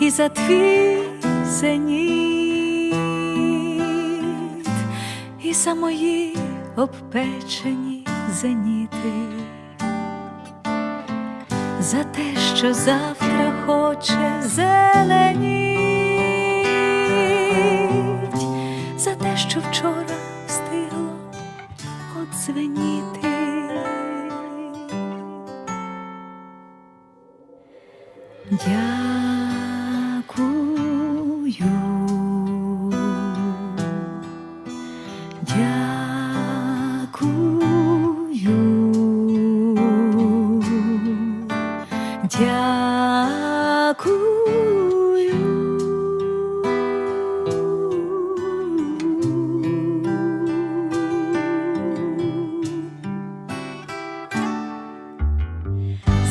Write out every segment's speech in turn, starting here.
і за твій зеніт, і за мої обпечені зеніти, за те, що завтра хоче зеленіть, за те, що вчора встигло одзвеніти. Дякую.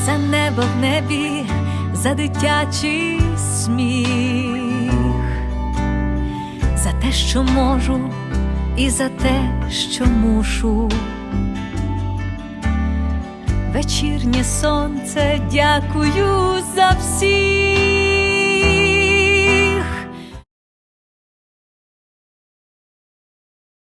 За небо в небі, за дитячий сміх, за те, що можу, і за те, що мушу. Вечірнє сонце, дякую за всіх,